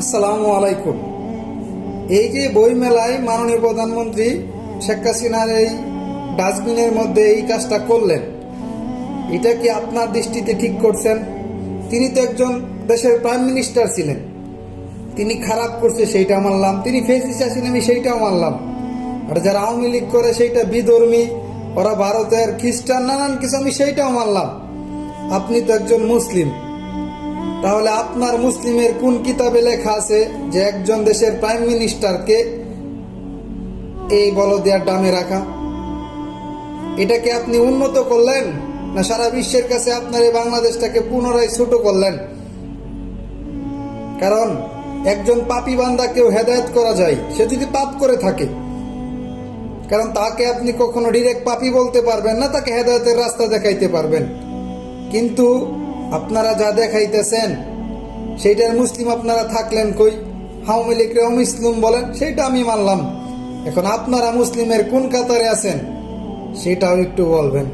আসসালামু আলাইকুম। এই যে বই মেলায় মাননীয় প্রধানমন্ত্রী শেখ হাসিনার এই ডাস্টবিনের মধ্যে এই কাজটা করলেন, এটা কি আপনার দৃষ্টিতে ঠিক করছেন? তিনি তো একজন দেশের প্রাইম মিনিস্টার ছিলেন। তিনি খারাপ করছে সেইটা মানলাম, তিনি ফেসিস আছেন আমি সেইটাও মানলাম। আর যারা আওয়ামী লীগ করে সেইটা বিধর্মী, ওরা ভারতের খ্রিস্টান, নানান কিছু, আমি সেইটাও মানলাম। আপনি তো একজন মুসলিম। তাহলে আপনার মুসলিমের কোন কিতাবে লেখা আছে যে একজন দেশের প্রাইম মিনিস্টারকে এই বলদিয়ার ডামে রাখা? এটাকে আপনি উন্নত করলেন? না সারা বিশ্বের কাছে আপনার এই বাংলাদেশটাকে পুনরায় ছোট করলেন? কারণ একজন পাপি বান্দাকেও হেদায়ত করা যায়, সে যদি পাপ করে থাকে। কারণ তাকে আপনি কখনো ডিরেক্ট পাপি বলতে পারবেন না, তাকে হেদায়তের রাস্তা দেখাইতে পারবেন। কিন্তু আপনারা যা দেখাইতেছেন, সেইটার মুসলিম আপনারা থাকলেন কই? হাউমি লীগরে মুসলিম বলেন, সেইটা আমি মানলাম। এখন আপনারা মুসলিমের কোন কাতারে আছেন, সেটাও একটু বলবেন।